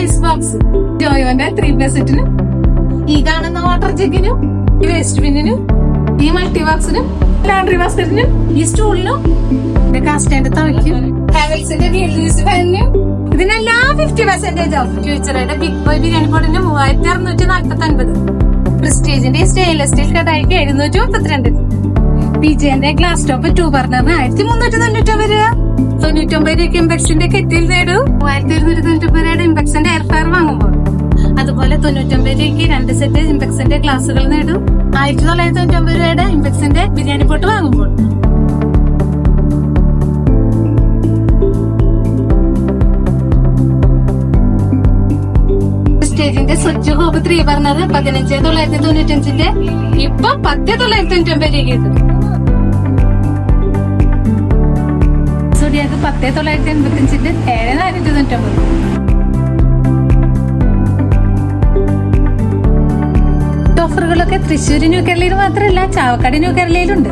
Ice box ജോയോന്റെ three ബെസറ്റിനും ഈ കാണുന്ന വാട്ടർ ജഗിനും ഈ വേസ്റ്റ് ബിന്നിനും ഈ മൾട്ടി ബോക്സിനും ലോണ്ടറി ബാസ്കറ്റിനും ഈ സ്റ്റൂളിനും കാസ്റ്റാൻഡ് തവയ്ക്കും ഇതിനെല്ലാം ഫിഫ്റ്റി പെർസെന്റേജ് ഓഫ് ഫ്യൂച്ചറുടെ ബിഗ് ബോയ് ബിരിയാണി ബോർഡിന് മൂവായിരത്തി അറുന്നൂറ്റി നാൽപ്പത്തി ഒൻപത് പ്രസ്റ്റേജിന്റെ സ്റ്റെയിൻലെസ് സ്റ്റീൽ കടായിക്ക് എഴുന്നൂറ്റി മുപ്പത്തിരണ്ട് വിജയന്റെ ഗ്ലാസ് ടോപ്പ് ടൂ ബർണറിന് ആയിരത്തി മുന്നൂറ്റി തൊണ്ണൂറ്റൊമ്പത് രൂപ. തൊണ്ണൂറ്റൊമ്പത് രൂപയ്ക്ക് ഇമ്പക്ഷന്റെ കെറ്റിൽ അതുപോലെ തൊണ്ണൂറ്റൊമ്പത് രണ്ട് സെറ്റ് ഇമ്പക്സിന്റെ ഗ്ലാസുകൾ നേടും. ആയിരത്തി തൊള്ളായിരത്തി തൊണ്ണൂറ്റൊമ്പത് രൂപയുടെ ഇമ്പക്സിന്റെ ബിരിയാണി പോട്ട് വാങ്ങുമ്പോൾ. സ്റ്റേജിന്റെ സ്വച്ഛ ഹോബ് ത്രീ പറഞ്ഞത് പതിനഞ്ച് തൊള്ളായിരത്തി തൊണ്ണൂറ്റഞ്ചിന്റെ ഇപ്പൊ പത്ത് തൊള്ളായിരത്തി തൊണ്ണൂറ്റൊമ്പത് പത്ത് തൊള്ളായിരത്തി എൺപത്തിയഞ്ചിന്റെ ഓഫറുകളൊക്കെ തൃശ്ശൂർ ന്യൂ കേരളയിൽ മാത്രമല്ല ചാവക്കാട് കേരളയിലുണ്ട്.